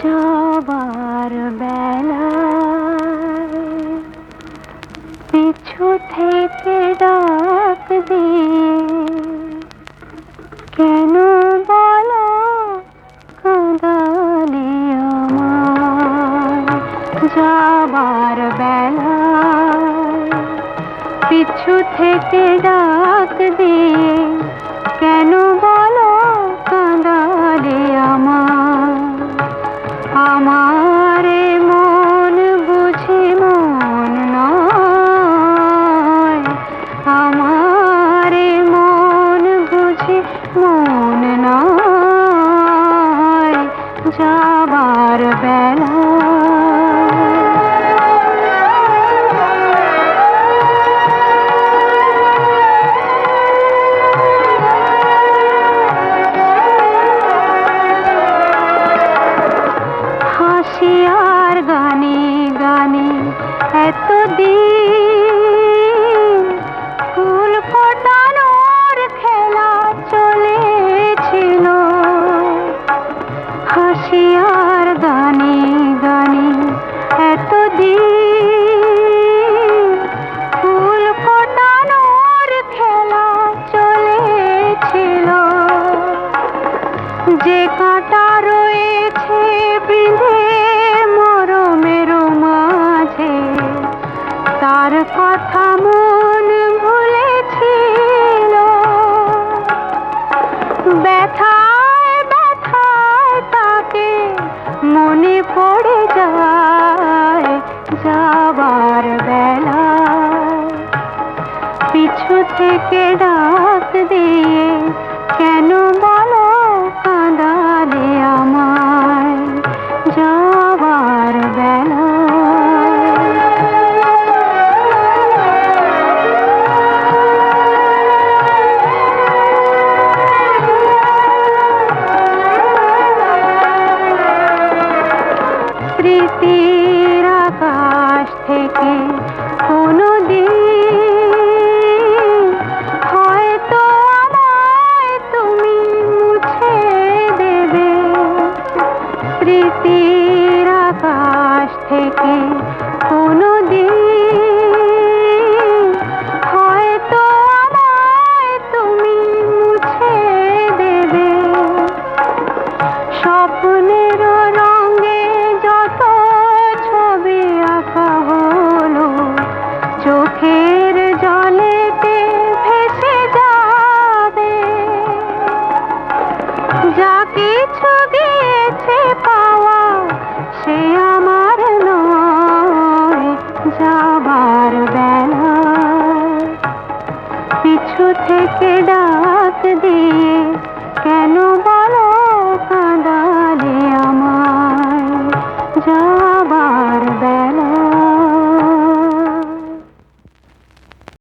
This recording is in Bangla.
যাবার বেলায় পিছু থেকে ডাক দিয়ে, কেন বলো কাঁদালে আমার যাবার বেলায় পিছু থেকে ডাক দিয়ে আমার মন বুঝি মন নয়। আমার মন বুঝি মন নয়। যাবার বেলা যে কাঁটা রয়েছে বিঁধে মরমের মাঝে, তার কথা মন ভুলেছিল। ব্যথায় ব্যথায় তাকে মনে পড়ে যায় যাবার বেলায় পিছু থেকে ডাক দিয়ে কেন যাবার আকাশ থেকে কোনো দিন হয়তো তুমি মুছে দেবে। স্বপ্নের রঙে যত ছবি আঁকা হলো, চোখের জলেতে ভেসে যাবে। যা के डाक दे।